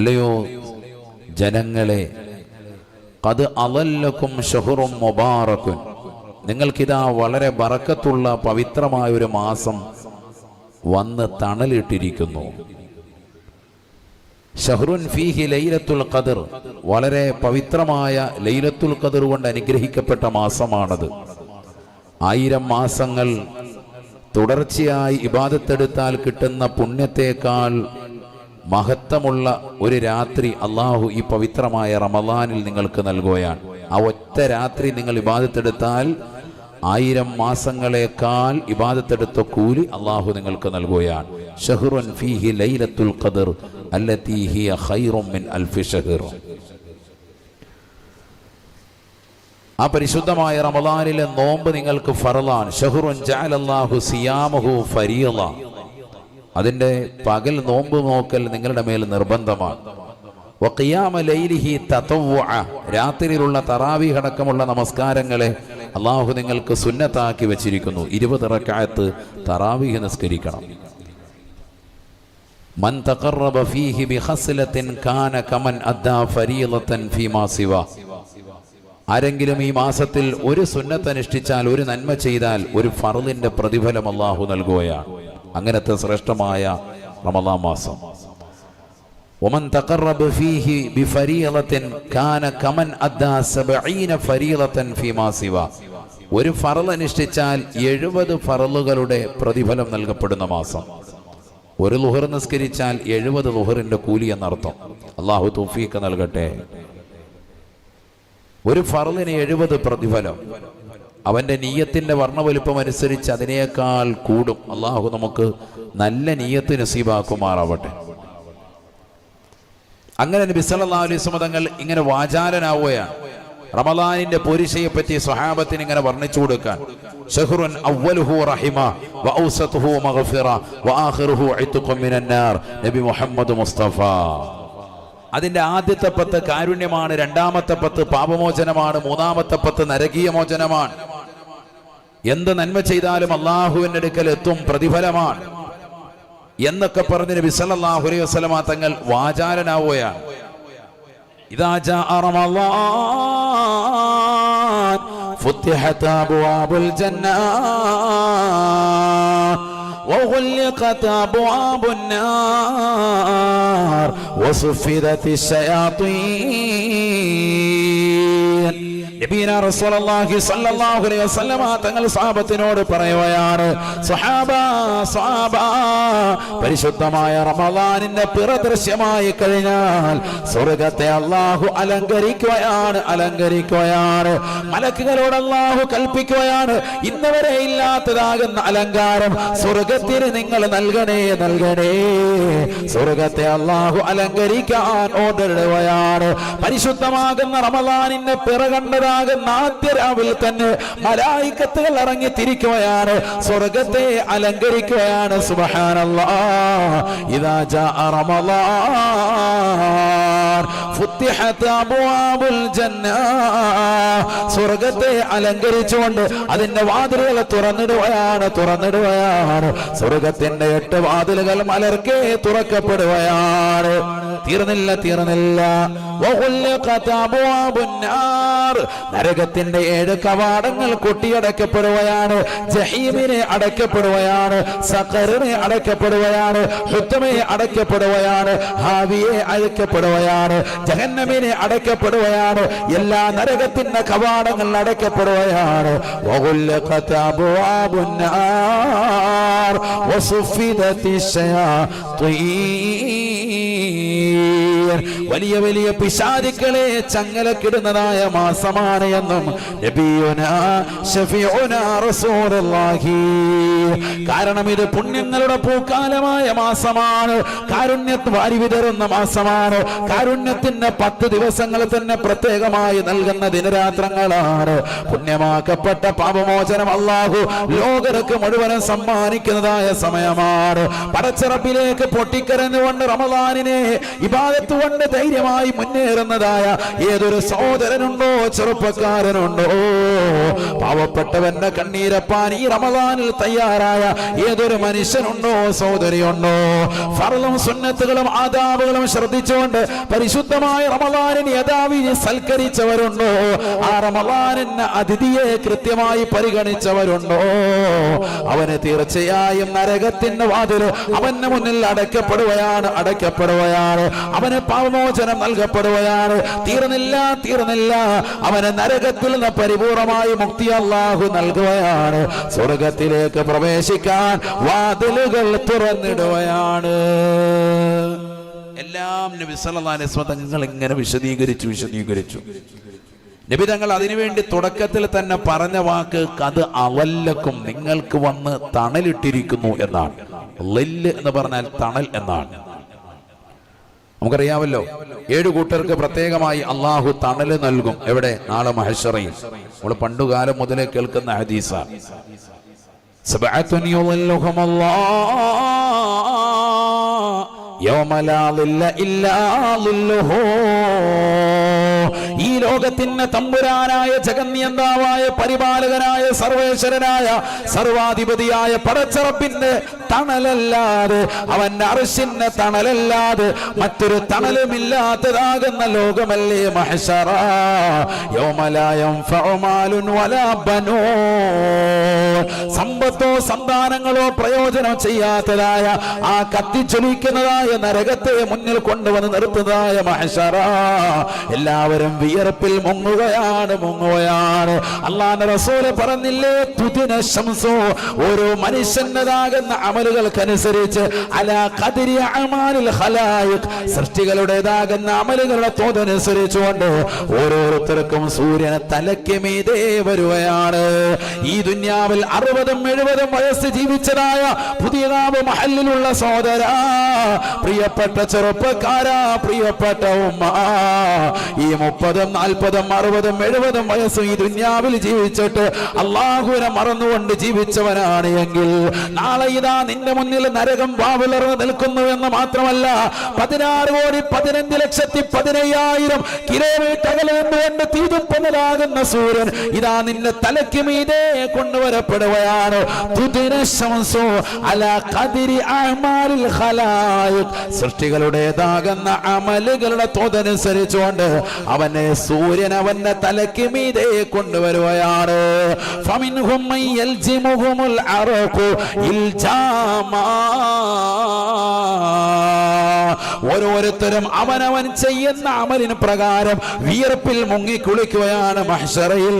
അല്ലയോ? ജനങ്ങളെ അത് അലല്ലക്കും ഷഹുറും മുബാറക്കും നിങ്ങൾക്കിതാ വളരെ ബറക്കത്തുള്ള പവിത്രമായ ഒരു മാസം വന്ന് തണലിട്ടിരിക്കുന്നു. ഷഹ്റുൻ ഫീഹി ലൈലത്തുൽ ഖദർ വളരെ പവിത്രമായ ലൈലത്തുൽ ഖദർ കൊണ്ട് അനുഗ്രഹിക്കപ്പെട്ട മാസമാണത്. ആയിരം മാസങ്ങൾ തുടർച്ചയായി ഇബാദത്തെടുത്താൽ കിട്ടുന്ന പുണ്യത്തേക്കാൾ മഹത്വമുള്ള ഒരു രാത്രി അള്ളാഹു ഈ പവിത്രമായ റമദാനിൽ നിങ്ങൾക്ക് നൽകുകയാണ്. ആ ഒറ്റ രാത്രി നിങ്ങൾ ഇബാദത്തെടുത്താൽ ആയിരം മാസങ്ങളെക്കാൾ ഇബാദത്തെടുത്ത കൂലി അള്ളാഹു നിങ്ങൾക്ക് നൽകുകയാണ്. ഫീഹി ലൈലത്തുൽ ഹിയ മിൻ ആ പരിശുദ്ധമായ റമദാനിലെ നോമ്പ് നിങ്ങൾക്ക് ഫറലാണ് ഷഹ്റുൻ ജഅലല്ലാഹു സിയാമഹു ഫരീള അതിന്റെ പകൽ നോമ്പ് നോക്കൽ നിങ്ങളുടെ മേൽ നിർബന്ധമാണ്. രാത്രിയിലുള്ള തറാവീഹ് അടക്കമുള്ള നമസ്കാരങ്ങളെ അള്ളാഹു നിങ്ങൾക്ക് സുന്നത്താക്കി വെച്ചിരിക്കുന്നു. ഇരുപത് റക്അത്ത് തറാവീഹ് നിസ്കരിക്കണം. മൻ തഖറബ ഫീഹി കാന അദ്ദാ സിവ. ആരെങ്കിലും ഈ മാസത്തിൽ ഒരു സുന്നത്ത് അനുഷ്ഠിച്ചാൽ ഒരു നന്മ ചെയ്താൽ ഒരു ഫറലിന്റെ പ്രതിഫലം അള്ളാഹു നൽകുകയാണ്. അങ്ങനത്തെ ശ്രേഷ്ഠമായ റമദാൻ മാസം. ഒരു ഫറൽ അനുഷ്ഠിച്ചാൽ എഴുപത് ഫറലുകളുടെ പ്രതിഫലം നൽകപ്പെടുന്ന മാസം. ഒരു ലുഹർ നിസ്കരിച്ചാൽ എഴുപത് ലുഹറിന്റെ കൂലി എന്നർത്ഥം. അള്ളാഹു തൗഫീഖ് നൽകട്ടെ. ഒരു ഫറലിന് എഴുപത് പ്രതിഫലം. അവന്റെ നീയത്തിന്റെ വർണവലുപ്പം അനുസരിച്ച് അതിനേക്കാൾ കൂടും. അള്ളാഹു നമുക്ക് നല്ല നീയത്ത് നസീബാക്കുമാറാവട്ടെ. അങ്ങനെ നബി വസല്ലം തങ്ങൾ ഇങ്ങനെ വാചാലനാവുകയാണ്. റമദാനിന്റെ പോരിശയെ പറ്റി സ്വഹാബത്തിന് ഇങ്ങനെ വർണിച്ചു കൊടുക്കാൻ. ഷഹ്റുൻ അവ്വലുഹു റഹിമ വഔസതുഹു മഗ്ഫിറ വആഖിറുഹു ഇത്ഖു മിനന്നാർ നാർ നബി മുഹമ്മദ് മുസ്തഫ. അതിന്റെ ആദ്യത്തെ പത്ത് കാരുണ്യമാണ് രണ്ടാമത്തെ പത്ത് പാപമോചനമാണ് മൂന്നാമത്തെ പത്ത് നരകീയ മോചനമാണ് എന്ത് നന്മ ചെയ്താലും അള്ളാഹുവിന്റെ അടുക്കൽ എത്തും പ്രതിഫലമാണ് എന്നൊക്കെ പറഞ്ഞ് നബി സല്ലല്ലാഹു അലൈഹി വസല്ലമ തങ്ങൾ വാചാലനാവുകയാണ് ഇതാ ജാഅ റമളാൻ ഫുത്തിഹത അബ്വാബുൽ ജന്ന وغلقت أبواب النار وصفدت الشياطين തങ്ങൾ സ്വഹാബത്തിനോട് പറയുകയാണ് പരിശുദ്ധമായ റമളാനിന്റെ പിറ കഴിഞ്ഞാൽ സ്വർഗത്തെ അള്ളാഹു അലങ്കരിക്കുകയാണ് അലങ്കരിക്കുകയാണ് മലക്കുകളോട് അള്ളാഹു കൽപ്പിക്കുകയാണ് ഇന്നവരെ ഇല്ലാത്തതാകുന്ന അലങ്കാരം സ്വർഗത്തിന് നിങ്ങൾ നൽകണേ നൽകണേ. സ്വർഗത്തെ അള്ളാഹു അലങ്കരിക്കാൻ ഓർഡർ പരിശുദ്ധമാകുന്ന റമളാനിന്റെ പിറകണ്ടതാകുന്ന ആദ്യ രാവിൽ തന്നെ മലായിക്കത്തുകൾ ഇറങ്ങി തിരിക്കുകയാണ് സ്വർഗത്തെ അലങ്കരിക്കുകയാണ്. സുബ്ഹാനല്ലാ. ഇതാ ജാഅ സ്വർഗത്തെ അലങ്കരിച്ചുകൊണ്ട് അതിന്റെ വാതിലുകൾ തുറന്നിടുകയാണ് തുറന്നിടുകയാണ്. സ്വർഗത്തിന്റെ എട്ട് വാതിലുകൾ മലർക്കെ തുറക്കപ്പെടുകയാണ്. തീർന്നില്ല തീർന്നില്ല. നരകത്തിന്റെ ഏഴ് കവാടങ്ങൾ കൊട്ടിയടക്കപ്പെടുകയാണ് ജഹീമിനെ അടയ്ക്കപ്പെടുകയാണ് സഖറിനെ അടയ്ക്കപ്പെടുകയാണ് ഹുത്തമയെ അടയ്ക്കപ്പെടുകയാണ് ഹാവിയെ അഴക്കപ്പെടുകയാണ് ജഹന്നമിനെ അടയ്ക്കപ്പെടുകയാണ് എല്ലാ നരകത്തിന്റെ കവാടങ്ങൾ അടയ്ക്കപ്പെടുകയാണ്. വസുഫിദത്തി ശയാത്വീൻ. വലിയ വലിയ പിശാചുക്കളെ ചങ്ങലക്കിടുന്നതായ മാസമാണ് എന്നും കാരണം ഇത് പുണ്യങ്ങളുടെ പൂക്കാലമായ മാസമാണ്. കാരുണ്യത്ത് വാരി വിതറുന്ന മാസമാണ്. കാരുണ്യത്തിന്റെ പത്ത് ദിവസങ്ങൾ തന്നെ പ്രത്യേകമായി നൽകുന്ന ദിനരാത്രങ്ങളാണ്. പുണ്യമാക്കപ്പെട്ട പാപമോചനം അള്ളാഹു ലോകർക്ക് മുഴുവനും സമ്മാനിക്കുന്നതായ സമയമാണ്. പടച്ചിറപ്പിലേക്ക് പൊട്ടിക്കരഞ്ഞുകൊണ്ട് റമദാനിനെ ഇബാദത്ത് കൊണ്ട് ധൈര്യമായി മുന്നേറുന്നതായ ഏതൊരു സഹോദരനുണ്ടോ ചെറുപ്പക്കാരനുണ്ടോ? പാവപ്പെട്ടവന്റെ കണ്ണീരപ്പാൻ ഈ റമദാനിൽ തയ്യാറായ ഏതൊരു മനുഷ്യനുണ്ടോ സഹോദരിയുണ്ടോ? ഫറലും സുന്നത്തുകളും ആദാബുകളും ശ്രദ്ധിച്ചുകൊണ്ട് പരിശുദ്ധമായ റമദാനിന് യഥാവി സൽക്കരിച്ചവരുണ്ടോ? ആ റമദാനിന് അതിഥിയെ കൃത്യമായി പരിഗണിച്ചവരുണ്ടോ? അവന് തീർച്ചയായും നരകത്തിന്റെ വാതിൽ അവന്റെ മുന്നിൽ അടയ്ക്കപ്പെടുകയാണ് അടയ്ക്കപ്പെടുകയാണ്. അവന് പാവമോചനം നൽകപ്പെടുകയാണ്. തീർന്നില്ല തീർന്നില്ല. അവന് നരകത്തിൽ നിന്ന് പരിപൂർണമായി മുക്തി അള്ളാഹു നൽകുകയാണ്. സ്വർഗത്തിലേക്ക് പ്രവേശിക്കാൻ വാതിലുകൾ തുറന്നിടുകയാണ്. എല്ലാം നബി അലൈഹി തങ്ങൾ ഇങ്ങനെ വിശദീകരിച്ചു വിശദീകരിച്ചു. നബി തങ്ങൾ അതിനുവേണ്ടി തുടക്കത്തിൽ തന്നെ പറഞ്ഞ വാക്ക് കത് അവല്ലക്കും നിങ്ങൾക്ക് വന്ന് തണലിട്ടിരിക്കുന്നു എന്നാണ്. എന്ന് പറഞ്ഞാൽ തണൽ എന്നാണ്. നമുക്കറിയാമല്ലോ ഏഴ് കൂട്ടർക്ക് പ്രത്യേകമായി അള്ളാഹു തണൽ നൽകും. എവിടെ? നാളെ മഹേശ്വറയിൽ. നമ്മൾ പണ്ടുകാലം മുതലേ കേൾക്കുന്ന ഹദീസ. സബഅത്തുൻ ഈ ലോകത്തിന് തമ്പുരാനായ ജഗന്യന്താവായ പരിപാലകനായ സർവേശ്വരനായ സർവാധിപതിയായ പടച്ചറപ്പിന്റെ തണലല്ലാതെ അവന്റെ അറിശിന്റെ തണലല്ലാതെ മറ്റൊരു തണലുമില്ലാത്തതാകുന്ന ലോകമല്ലേ മഹഷറ യൗമലായം സമ്പത്തോ സന്താനങ്ങളോ പ്രയോജനം ചെയ്യാത്തതായ ആ കത്തിച്ചൊലിക്കുന്നതായ നരകത്തെ മുന്നിൽ കൊണ്ടുവന്ന് നിർത്തുന്നതായ മഹഷറ എല്ലാവരും വിയർപ്പിൽ മുങ്ങുകയാണ് മുങ്ങുകയാണ്. അള്ളാന്റെ റസൂൽ പറഞ്ഞില്ലേ തുതിന ശംസോ ഓരോ മനുഷ്യന്റെതാകുന്ന അമലുകൾക്കനുസരിച്ച് അല കതിരി അമാനിൽ ഹലായുക് സൃഷ്ടികളുടേതാകുന്ന അമലുകളുടെ തോതനുസരിച്ചുകൊണ്ട് ഓരോരുത്തർക്കും സൂര്യൻ തലയ്ക്ക് മീതേ വരുകയാണ്. ഈ ദുന്യാവിൽ അറുപതും എഴുപതും വയസ്സ് ജീവിച്ചതായ പുതിയതാവ് മഹലിലുള്ള സോദര പ്രിയപ്പെട്ട ചെറുപ്പക്കാരാ പ്രിയപ്പെട്ട ഉമ്മ. ഈ മുപ്പതും നാൽപ്പതും അറുപതും എഴുപതും വയസ്സും ഈ ദുന്യാവിൽ ജീവിച്ചിട്ട് അള്ളാഹുവിനെ മറന്നുകൊണ്ട് ജീവിച്ചവനാണ് എങ്കിൽ നാളെ ഇതാ നിന്റെ മുന്നിൽ നരകം വാവിളർന്ന് നിൽക്കുന്നു എന്ന് മാത്രമല്ല പതിനാറ് കോടി പതിനഞ്ച് ലക്ഷത്തി പതിനയ്യായിരം കിലോമീറ്റർ കൊണ്ട് നിന്നുകൊണ്ട് തീതുപ്പതിലാകുന്ന സൂര്യൻ ഇതാ നിന്റെ തലയ്ക്ക് മീതെ കൊണ്ടുവരപ്പെടുകയാണ്. സൃഷ്ടികളുടേതാകുന്ന അമലുകളുടെ തോതനുസരിച്ചുകൊണ്ട് അവനെ സൂര്യൻ അവന്റെ തലയ്ക്ക് മീതെ കൊണ്ടുവരുകയാണ്. ഫമിൻഹും അറഖു ഇൽജാമാ. ഓരോരുത്തരും അവനവൻ ചെയ്യുന്ന അമലിന് പ്രകാരം വിയർപ്പിൽ മുങ്ങി കുളിക്കുകയാണ് മഹ്ഷറയിൽ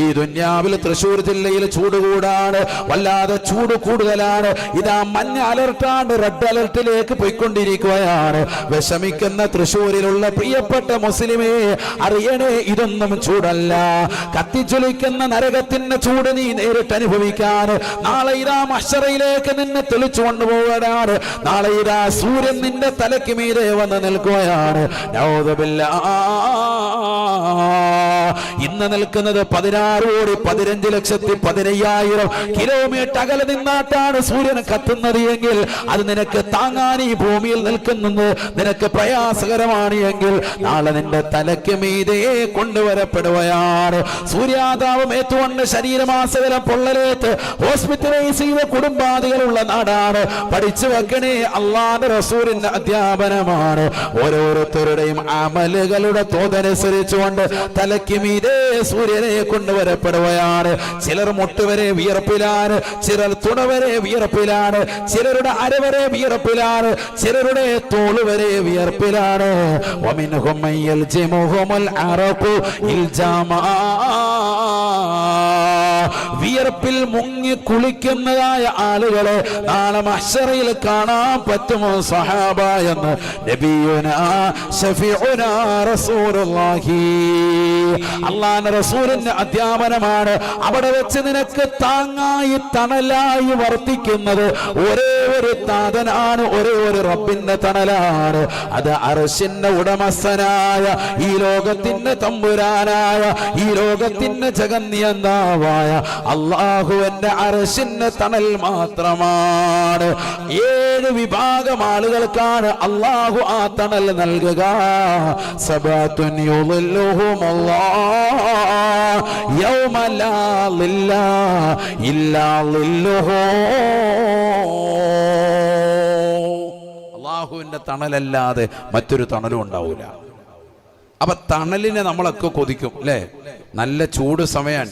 ഈ ദുന്യാവിൽ തൃശ്ശൂർ ജില്ലയിൽ ചൂട് കൂടാണ്. വല്ലാതെ ചൂട് കൂടുതലാണ്. ഇതാ മഞ്ഞ അലർട്ടാണ് റെഡ് അലർട്ടിലേക്ക് പോയിക്കൊണ്ടിരിക്കുകയാണ്. വിഷമിക്കുന്ന തൃശ്ശൂരിലുള്ള പ്രിയപ്പെട്ട മുസ്ലിമേ അറിയണേ ഇതൊന്നും ചൂടല്ല. കത്തിച്ചൊലിക്കുന്ന നരകത്തിന്റെ ചൂട് നീ നേരിട്ട് അനുഭവിക്കാൻ. നാളെ ഇതാ മഹ്ഷറയിലേക്ക് നിന്നെ തെളിച്ചു കൊണ്ടുപോകാനാണ്. നാളെ ഇതാ സൂര്യൻ നിന്റെ തലയ്ക്ക് മീരെ വന്ന് നിൽക്കുകയാണ്. ഇന്ന് നിൽക്കുന്നത് പതിനാറ് കോടി പതിനഞ്ച് ലക്ഷത്തി പതിനയ്യായിരം കിലോമീറ്റർ അകലെ നിന്നാട്ടാണ് സൂര്യൻ കത്തുന്നത് എങ്കിൽ അത് നിനക്ക് താങ്ങാൻ ഈ ഭൂമിയിൽ നിൽക്കുന്നത് നിനക്ക് പ്രയാസകരമാണ് എങ്കിൽ നാളെ നിന്റെ തലയ്ക്ക് മീതേ കൊണ്ടുവരപ്പെടുകയാണ്. സൂര്യാതാപം ഏറ്റുകൊണ്ട് ശരീരമാസകല പൊള്ളലേത്ത് ഹോസ്പിറ്റലൈസ് ചെയ്ത കുടുംബാദികളുള്ള നാടാണ്. പഠിച്ചു വെക്കണേ അള്ളാന്റെ റസൂലിന്റെ അധ്യാപനമാണ്. ഓരോരുത്തരുടെയും അമലുകളുടെ തോതനുസരിച്ചുകൊണ്ട് തലയ്ക്ക് മീതെ സൂര്യനെ കൊണ്ടുവരപ്പെടുകയാണ്. ചിലർ മുട്ടുവരെ വിയർപ്പിലാണ് ചിലർ തുണവരെ വിയർപ്പിലാണ് ചിലരുടെ അരവരെ വിയർപ്പിലാണ് ചിലരുടെ തോളുവരെ വിയർപ്പിലാണ്. വമിൻഹും മൻ യൽജിമുഹുമുൽ അറഖു ഇൽജാമാ വിയർപ്പിൽ മുങ്ങി കുളിക്കുന്നതായ ആളുകളെ നാളെ മഹ്സറയിൽ കാണാൻ പറ്റുമോ സഹാബ എന്ന് അള്ളാഹുവിന്റെ റസൂലിന്റെ അധ്യാപനമാണ് അവിടെ വെച്ച് നിനക്ക് താങ്ങായി തണലായി വർത്തിക്കുന്നത്. ഒരേ ഒരു താതനാണ് ഒരേ ഒരു റബ്ബിന്റെ തണലാണ്. അത് അറശിന്റെ ഉടമസ്ഥനായ ഈ ലോകത്തിന്റെ തമ്പുരാനായ ഈ ലോകത്തിന്റെ അള്ളാഹുവിന്റെ അരശിന്റെ തണൽ മാത്രമാണ്. ഏഴ് വിഭാഗം ആളുകൾക്കാണ് അള്ളാഹു ആ തണൽ നൽകുക. അള്ളാഹുവിന്റെ തണലല്ലാതെ മറ്റൊരു തണലും ഉണ്ടാവൂല. അപ്പൊ തണലിനെ നമ്മളൊക്കെ കൊതിക്കും അല്ലേ? നല്ല ചൂട് സമയമാണ്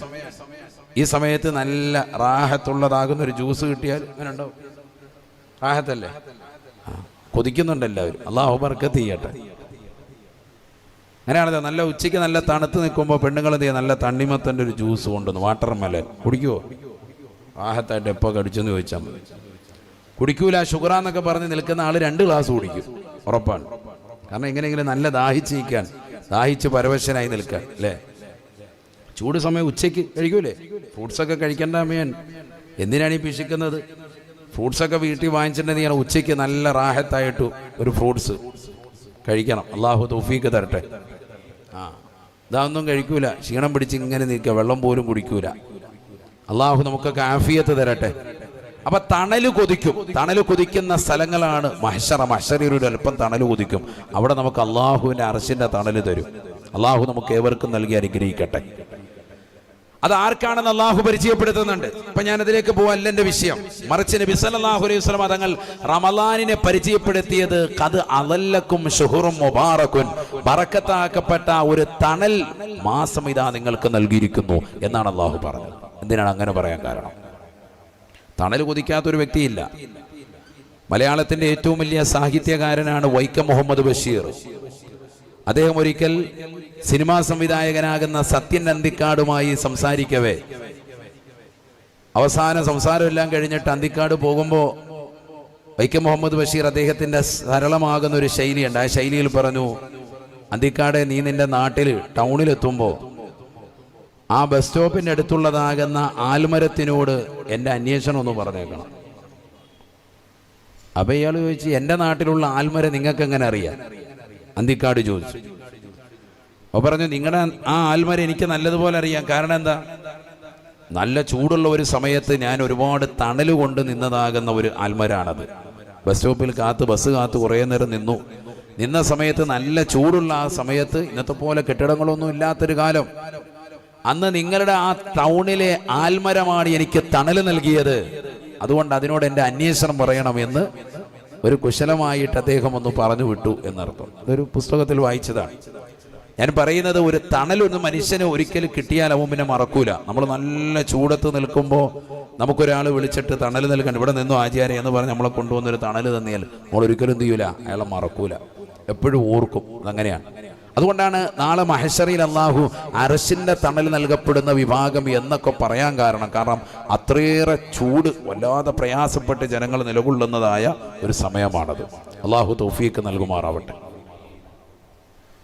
ഈ സമയത്ത് നല്ല റാഹത്തുള്ളതാകുന്ന ഒരു ജ്യൂസ് കിട്ടിയാൽ അങ്ങനെ ഉണ്ടാവും റാഹത്തല്ലേ കൊതിക്കുന്നുണ്ട് എല്ലാവരും. അള്ളാഹു ബർക്കത്ത് ചെയ്യട്ടെ. അങ്ങനെയാണല്ലോ നല്ല ഉച്ചയ്ക്ക് നല്ല തണുത്ത് നിൽക്കുമ്പോൾ പെണ്ണുങ്ങൾ എന്ത് നല്ല തണ്ണിമത്തന്റെ ഒരു ജ്യൂസ് കൊണ്ടുവന്നു വാട്ടർ മെലൻ. കുടിക്കുവോ? റാഹത്തായിട്ട് എപ്പോൾ കടിച്ചെന്ന് ചോദിച്ചാൽ മതി. കുടിക്കൂല ഷുഗറ എന്നൊക്കെ പറഞ്ഞ് നിൽക്കുന്ന ആൾ രണ്ട് ഗ്ലാസ് കുടിക്കും. ഉറപ്പാണ്. കാരണം എങ്ങനെയെങ്കിലും നല്ല ദാഹിച്ച് നിൽക്കാൻ ദാഹിച്ച് പരവശനായി നിൽക്കാൻ അല്ലേ? ചൂട് സമയം ഉച്ചയ്ക്ക് കഴിക്കൂലേ? ഫ്രൂട്ട്സ് ഒക്കെ കഴിക്കേണ്ട അമ്മയൻ. എന്തിനാണ് ഈ പിശിക്കുന്നത്? ഫ്രൂട്ട്സ് ഒക്കെ വീട്ടിൽ വാങ്ങിച്ചിട്ടുണ്ടെങ്കിൽ ഉച്ചയ്ക്ക് നല്ല റാഹത്തായിട്ട് ഒരു ഫ്രൂട്ട്സ് കഴിക്കണം. അള്ളാഹു തൗഫീക്ക് തരട്ടെ. ആ ഇതൊന്നും കഴിക്കൂല. ക്ഷീണം പിടിച്ച് ഇങ്ങനെ നിൽക്കുക. വെള്ളം പോലും കുടിക്കൂല. അള്ളാഹു നമുക്കൊക്കെ ആഫിയത്ത് തരട്ടെ. അപ്പൊ തണൽ കൊതിക്കും. തണൽ കൊതിക്കുന്ന സ്ഥലങ്ങളാണ് മഹ്ഷറ. മഹ്ഷറിയുടെ അല്പം തണൽ കൊതിക്കും. അവിടെ നമുക്ക് അള്ളാഹുവിന്റെ അറശിന്റെ തണൽ തരും. അള്ളാഹു നമുക്ക് ഏവർക്കും നൽകി അനുഗ്രഹിക്കട്ടെ. അത് ആർക്കാണെന്ന് അള്ളാഹു പരിചയപ്പെടുത്തുന്നുണ്ട്. അപ്പൊ ഞാൻ അതിലേക്ക് പോവല്ല എന്റെ വിഷയം. മറിച്ച് നബി സല്ലല്ലാഹു അലൈഹി വസല്ലം തങ്ങൾ റമലാനിനെ പരിചയപ്പെടുത്തിയത് കത് അതല്ലക്കും ഷുഹുറും മുബാറക്കുൻ ബറക്കത്താക്കപ്പെട്ട ഒരു തണൽ മാസം ഇതാ നിങ്ങൾക്ക് നൽകിയിരിക്കുന്നു എന്നാണ് അള്ളാഹു പറഞ്ഞത്. എന്തിനാണ് അങ്ങനെ പറയാൻ കാരണം? തണൽ കൊതിക്കാത്ത ഒരു വ്യക്തിയില്ല. മലയാളത്തിന്റെ ഏറ്റവും വലിയ സാഹിത്യകാരനാണ് വൈക്കം മുഹമ്മദ് ബഷീർ. അദ്ദേഹം ഒരിക്കൽ സിനിമാ സംവിധായകനാകുന്ന സത്യൻ അന്തിക്കാടുമായി സംസാരിക്കവേ. അവസാന സംസാരമെല്ലാം കഴിഞ്ഞിട്ട് അന്തിക്കാട് പോകുമ്പോൾ വൈക്കം മുഹമ്മദ് ബഷീർ അദ്ദേഹത്തിന്റെ സരളമാകുന്ന ഒരു ശൈലിയുണ്ട്. ആ ശൈലിയിൽ പറഞ്ഞു അന്തിക്കാട് നീ നിന്റെ നാട്ടിൽ ടൗണിലെത്തുമ്പോൾ ആ ബസ് സ്റ്റോപ്പിന്റെ അടുത്തുള്ളതാകുന്ന ആൽമരത്തിനോട് എന്റെ അന്വേഷണം ഒന്ന് പറഞ്ഞേക്കണം. അപ്പൊ ഇയാൾ ചോദിച്ചു എന്റെ നാട്ടിലുള്ള ആൽമരം നിങ്ങൾക്ക് എങ്ങനെ അറിയാം? അന്തിക്കാട് ചോദിച്ചു അപ്പൊ പറഞ്ഞു നിങ്ങളുടെ ആ ആൽമരം എനിക്ക് നല്ലതുപോലെ അറിയാം. കാരണം എന്താ? നല്ല ചൂടുള്ള ഒരു സമയത്ത് ഞാൻ ഒരുപാട് തണൽ കൊണ്ട് നിന്നതാകുന്ന ഒരു ആൽമരാണത്. ബസ് സ്റ്റോപ്പിൽ കാത്ത് ബസ് കാത്ത് കുറേ നേരം നിന്നു. നിന്ന സമയത്ത് നല്ല ചൂടുള്ള ആ സമയത്ത് ഇന്നത്തെ പോലെ കെട്ടിടങ്ങളൊന്നും ഇല്ലാത്തൊരു കാലം. അന്ന് നിങ്ങളുടെ ആ ടൗണിലെ ആൽമരമാണ് എനിക്ക് തണൽ നൽകിയത്. അതുകൊണ്ട് അതിനോട് എന്റെ അന്വേഷണം പറയണമെന്ന് ഒരു കുശലമായിട്ട് അദ്ദേഹം ഒന്ന് പറഞ്ഞു വിട്ടു എന്നർത്ഥം. ഇതൊരു പുസ്തകത്തിൽ വായിച്ചതാണ്. ഞാൻ പറയുന്നത് ഒരു തണലൊന്ന് മനുഷ്യന് ഒരിക്കലും കിട്ടിയാൽ അവൻ പിന്നെ മറക്കൂല. നമ്മൾ നല്ല ചൂടത്ത് നിൽക്കുമ്പോൾ നമുക്കൊരാൾ വിളിച്ചിട്ട് തണൽ നൽകണ്ട. ഇവിടെ നിന്നു ആചാര്യ എന്ന് പറഞ്ഞ് നമ്മളെ കൊണ്ടുവന്നൊരു തണൽ തന്നിയാൽ നമ്മൾ ഒരിക്കലും എന്ത് ചെയ്യൂല? അയാളെ മറക്കൂല. എപ്പോഴും ഓർക്കും. അതങ്ങനെയാണ്. അതുകൊണ്ടാണ് നാളെ മഹേശ്വരയിൽ അള്ളാഹു അരശിന്റെ തണൽ നൽകപ്പെടുന്ന വിഭാഗം എന്നൊക്കെ പറയാൻ കാരണം. കാരണം അത്രയേറെ ചൂട് വല്ലാതെ പ്രയാസപ്പെട്ട് ജനങ്ങൾ നിലകൊള്ളുന്നതായ ഒരു സമയമാണത്. അള്ളാഹു തൗഫീക്ക് നൽകുമാറാവട്ടെ.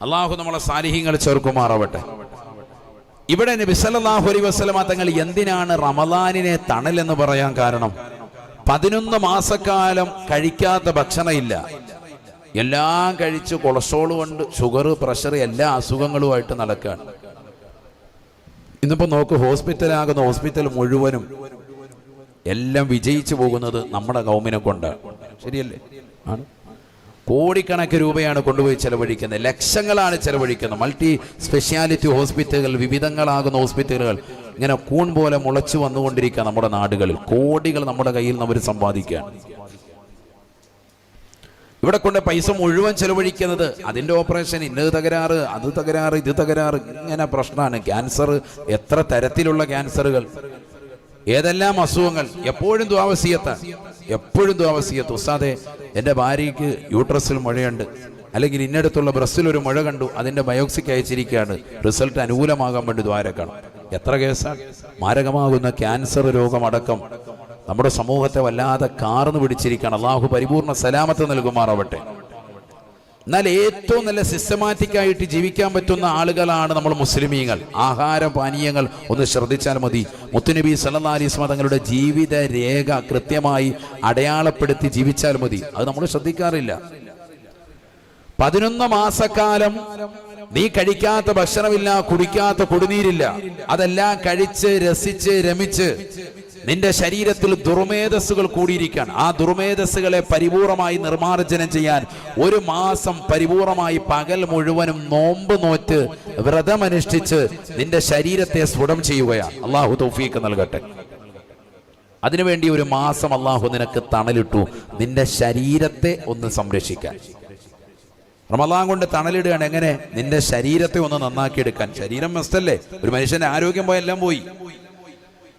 അള്ളാഹു നമ്മളെ സാലിഹ്യങ്ങൾ ചേർക്കുമാറാവട്ടെ. ഇവിടെ നബി സല്ലല്ലാഹു അലൈഹി വസല്ലമ തങ്ങൾ എന്തിനാണ് റമദാനിനെ തണൽ എന്ന് പറയാൻ കാരണം? പതിനൊന്ന് മാസക്കാലം കഴിക്കാത്ത ഭക്ഷണമില്ല. എല്ലാം കഴിച്ച് കൊളസ്ട്രോളും ഉണ്ട് ഷുഗർ പ്രഷർ എല്ലാ അസുഖങ്ങളുമായിട്ട് നടക്കുകയാണ് ഇന്നിപ്പോ നോക്ക് ഹോസ്പിറ്റലാകുന്ന ഹോസ്പിറ്റൽ മുഴുവനും എല്ലാം വിജയിച്ചു പോകുന്നത് നമ്മുടെ ഗൗമിനെ കൊണ്ടാണ്. ശരിയല്ലേ? ആണ്. കോടിക്കണക്കിന് രൂപയാണ് കൊണ്ടുപോയി ചെലവഴിക്കുന്നത്. ലക്ഷങ്ങളാണ് ചെലവഴിക്കുന്നത്. മൾട്ടി സ്പെഷ്യാലിറ്റി ഹോസ്പിറ്റലുകൾ വിവിധങ്ങളാകുന്ന ഹോസ്പിറ്റലുകൾ ഇങ്ങനെ കൂൺ പോലെ മുളച്ചു വന്നുകൊണ്ടിരിക്കുക നമ്മുടെ നാടുകളിൽ. കോടികൾ നമ്മുടെ കയ്യിൽ നിന്ന് അവർ സമ്പാദിക്കുകയാണ്. ഇവിടെ കൊണ്ട് പൈസ മുഴുവൻ ചെലവഴിക്കുന്നത് അതിന്റെ ഓപ്പറേഷൻ ഇന്നത് തകരാറ് അത് തകരാറ് ഇത് തകരാറ്. ഇങ്ങനെ പ്രശ്നമാണ്. ക്യാൻസർ എത്ര തരത്തിലുള്ള ക്യാൻസറുകൾ ഏതെല്ലാം അസുഖങ്ങൾ? എപ്പോഴും ദ്വാവസീയത്ത എപ്പോഴും ദ്വാവസീയത്ത് ഉസ്താദെ എന്റെ ഭാര്യയ്ക്ക് യൂട്രസിൽ മുഴയുണ്ട്. അല്ലെങ്കിൽ ഇന്നടുത്തുള്ള ബ്രസ്സിൽ ഒരു മുഴ കണ്ടു. അതിന്റെ ബയോക്സിക്ക് അയച്ചിരിക്കുകയാണ്. റിസൾട്ട് അനുകൂലമാകാൻ വേണ്ടി ദ്വാരക്കണം. എത്ര കേസാണ് മാരകമാകുന്ന ക്യാൻസർ രോഗമടക്കം. നമ്മുടെ സമൂഹത്തെ വല്ലാതെ കാർന്നു പിടിച്ചിരിക്കുകയാണ്. അള്ളാഹു പരിപൂർണ സലാമത്ത് നൽകുമാറാവട്ടെ. എന്നാൽ ഏറ്റവും നല്ല സിസ്റ്റമാറ്റിക് ആയിട്ട് ജീവിക്കാൻ പറ്റുന്ന ആളുകളാണ് നമ്മൾ മുസ്ലിമീങ്ങൾ. ആഹാര പാനീയങ്ങൾ ഒന്ന് ശ്രദ്ധിച്ചാൽ മതി. മുത്തുനബി സല്ലാ അലിസ്മ തങ്ങളുടെ ജീവിത രേഖ കൃത്യമായി അടയാളപ്പെടുത്തി ജീവിച്ചാൽ മതി. അത് നമ്മൾ ശ്രദ്ധിക്കാറില്ല. പതിനൊന്ന് മാസക്കാലം നീ കഴിക്കാത്ത ഭക്ഷണമില്ല കുടിക്കാത്ത കുടിനീരില്ല. അതെല്ലാം കഴിച്ച് രസിച്ച് രമിച്ച് നിന്റെ ശരീരത്തിൽ ദുർമേധസ്സുകൾ കൂടിയിരിക്കാൻ ആ ദുർമേധസ്സുകളെ പരിപൂർണമായി നിർമ്മാർജനം ചെയ്യാൻ ഒരു മാസം പരിപൂർണമായി പകൽ മുഴുവനും നോമ്പ് നോറ്റ് വ്രതമനുഷ്ഠിച്ച് നിന്റെ ശരീരത്തെ സ്ഫുടം ചെയ്യുകയാണ്. അള്ളാഹു തൗഫീക്ക് നൽകട്ടെ. അതിനുവേണ്ടി ഒരു മാസം അള്ളാഹു നിനക്ക് തണലിട്ടു. നിന്റെ ശരീരത്തെ ഒന്ന് സംരക്ഷിക്കാൻ. റമദാൻ കൊണ്ട് തണലിടുകയാണ്. എങ്ങനെ? നിന്റെ ശരീരത്തെ ഒന്ന് നന്നാക്കി എടുക്കാൻ ശരീരം മസ്റ്റല്ലേ ഒരു മനുഷ്യന്റെ ആരോഗ്യം പോയെല്ലാം പോയി നബീന റസൂലുള്ളാഹി സ്വല്ലല്ലാഹു അലൈഹി വസല്ലമ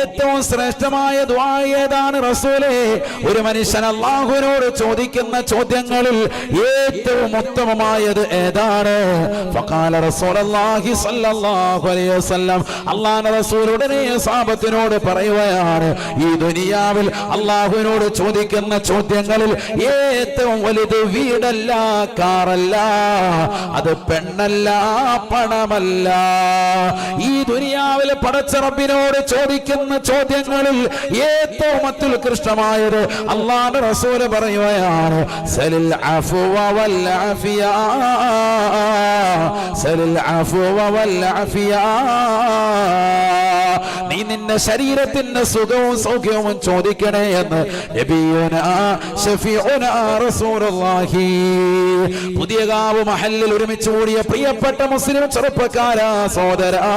ഏറ്റവും ശ്രേഷ്ഠമായ ദുആ ഏതാണ് റസൂലേ? ഒരു മനുഷ്യൻ അള്ളാഹുവിനോട് ചോദിക്കുന്ന ചോദ്യങ്ങളിൽ ഏറ്റവും ഉത്തമമായത് ഏതാണ്? സാബത്തിനോട് പറയുകയാണ് ഈ ദുനിയാവിൽ അള്ളാഹുവിനോട് ചോദിക്കുന്ന ചോദ്യങ്ങളിൽ ഏറ്റവും വലുത് വീടല്ല കാറല്ല അത് പെണ്ണല്ല പണമല്ല. ഈ ദുനിയാവിൽ പടച്ച റബ്ബിനോട് ചോദിക്കുന്ന ചോദ്യങ്ങളിൽ ഏറ്റവും അത്യുത്കൃഷ്ടമായത് അള്ളാന്റെ റസൂൽ പറയുകയാണ് സലിൽ സലിൽ നീ നിന്റെ ശരീരത്തിന്റെ സുഖവും സൗഖ്യവും ചോദിക്കണേ എന്ന് പുതിയ കാവ് മഹല്ലിൽ ഒരുമിച്ച് കൂടിയ പ്രിയപ്പെട്ട മുസ്ലിം ചെറുപ്പക്കാരാ സോദരാ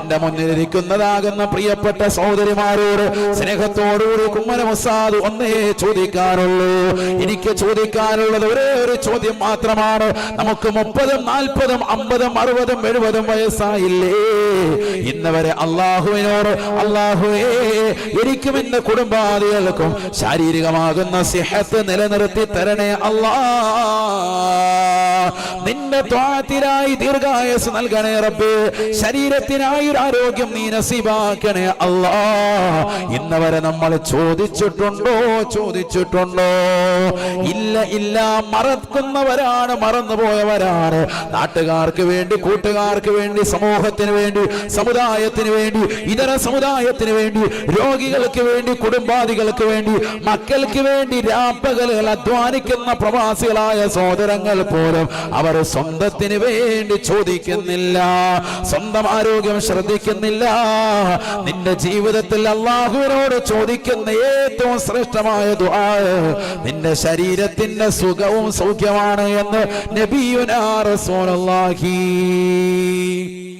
എന്റെ മുന്നിലിരിക്കുന്നതാകുന്ന പ്രിയപ്പെട്ട സഹോദരിമാരോട് സ്നേഹത്തോടുകൂടി കുമ്മന മുസാദ് ഒന്നേ ചോദിക്കാനുള്ളൂ. എനിക്ക് ചോദിക്കാനുള്ളത് ഒരേ ഒരു ചോദ്യം മാത്രമാണ്. നമുക്ക് മുപ്പതും നാൽപ്പതും അമ്പതും അറുപതും എഴുപതും വയസ്സായില്ലേ? ഇന്നവരെ അള്ളാഹുവിനോട് അള്ളാഹുവേ എനിക്കും ഇന്ന് കുടുംബാദികൾക്കും ശാരീരികമാകുന്ന സിഹത്ത് നിലനിർത്തി തരണേ അല്ലാ നിന്റെ ത്വാത്തിനായി ദീർഘായസ് നൽകണേ റബ്ബ്. ശരീരത്തിനായി ഒരു ആരോഗ്യം നീ നസീബാക്കണേ അല്ലാ. ഇന്ന് വരെ നമ്മൾ ചോദിച്ചിട്ടുണ്ടോ? ചോദിച്ചിട്ടുണ്ടോ? ഇല്ല ഇല്ല മറക്കുന്നവരാണ് മറന്നുപോയവരാണ്. നാട്ടുകാർക്ക് വേണ്ടി കൂട്ടുകാർക്ക് വേണ്ടി സമൂഹത്തിന് വേണ്ടി സമുദായത്തിന് വേണ്ടി ഇതര സമുദായത്തിന് വേണ്ടി രോഗികൾക്ക് വേണ്ടി കുടുംബാദികൾക്ക് വേണ്ടി മക്കൾക്ക് വേണ്ടി രാപ്പകലുകൾ അധ്വാനിക്കുന്ന പ്രവാസികളായ സഹോദരങ്ങൾ പോലും അവർ സ്വന്തത്തിന് വേണ്ടി ചോദിക്കുന്നില്ല. സ്വന്തം ആരോഗ്യം ശ്രദ്ധിക്കുന്നില്ല. നിന്റെ ജീവിതത്തിൽ അള്ളാഹുവിനോട് ചോദിക്കുന്ന ഏറ്റവും ശ്രേഷ്ഠമായ ദുആ നിന്റെ ശരീരത്തിന്റെ സുഖവും സൗഖ്യമാണ് എന്ന് നബിയുനാ റസൂലുള്ളാഹി.